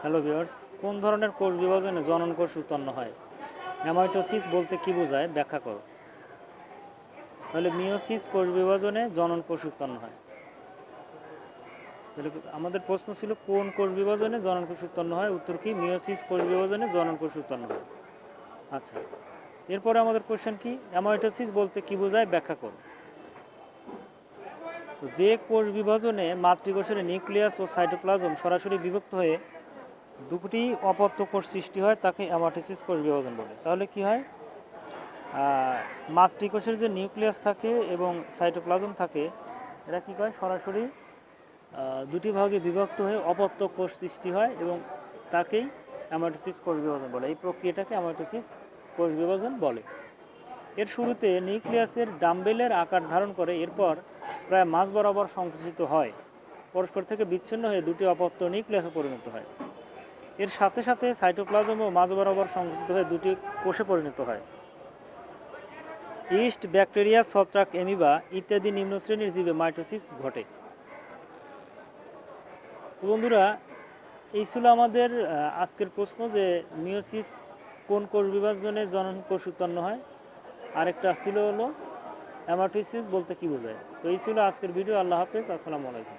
Hello viewers, কোন ধরনের কোষ বিভাজনে জনন কোষ উৎপন্ন হয়? অ্যামাইটোসিস বলতে কি বোঝায়? ব্যাখ্যা করো। তাহলে মিওসিস কোষ বিভাজনে জনন কোষ উৎপন্ন হয়। তাহলে আমাদের প্রশ্ন ছিল, কোন কোষ বিভাজনে জনন কোষ উৎপন্ন হয়? উত্তর কি? মিওসিস কোষ বিভাজনে জনন কোষ উৎপন্ন হয়। আচ্ছা এরপরে আমাদের কোশ্চেন কি? অ্যামাইটোসিস বলতে কি বোঝায়? ব্যাখ্যা করো। যে কোষ বিভাজনে মাতৃকোষের নিউক্লিয়াস ও সাইটোপ্লাজম সরাসরি বিভক্ত হয়ে দুটি অপত্য কোষ সৃষ্টি হয়, তাকে অ্যামাটোসিস কোষ বিভাজন বলে। তাহলে কি হয়? মাতৃকোষের যে নিউক্লিয়াস থাকে এবং সাইটোপ্লাজম থাকে, এরা কি করে? সরাসরি দুটি ভাগে বিভক্ত হয়ে অপত্য কোষ সৃষ্টি হয় এবং তাকেই অ্যামাটোসিস কোষ বিভাজন বলে। এই প্রক্রিয়াটাকে অ্যামাটোসিস কোষ বিভাজন বলে। এর শুরুতে নিউক্লিয়াসের ডাম্বেলের আকার ধারণ করে, এরপর প্রায় মাঝ বরাবর সংকুচিত হয়। পরস্পর থেকে বিচ্ছিন্ন হয়ে দুটি অপত্য নিউক্লিয়াসে পরিণত হয়। এর সাথে সাথে সাইটোপ্লাজমও মাঝ বরাবর সংকুচিত হয়ে দুটি কোষে পরিণত হয়। ইস্ট ব্যাকটেরিয়া, ছত্রাক এমিবা ইত্যাদি নিম্ন শ্রেণির জীবে মাইটোসিস ঘটে। বন্ধুরা, এই ছিল আমাদের আজকের প্রশ্ন যে মিওসিস কোন কোষ বিভাজনে জনন কোষ উৎপন্ন হয়। আরেকটা ছিল হলো অ্যামাটোসিস বলতে কি বোঝায়। তো এই ছিল আজকের ভিডিও। আল্লাহ হাফেজ। আসসালামু আলাইকুম।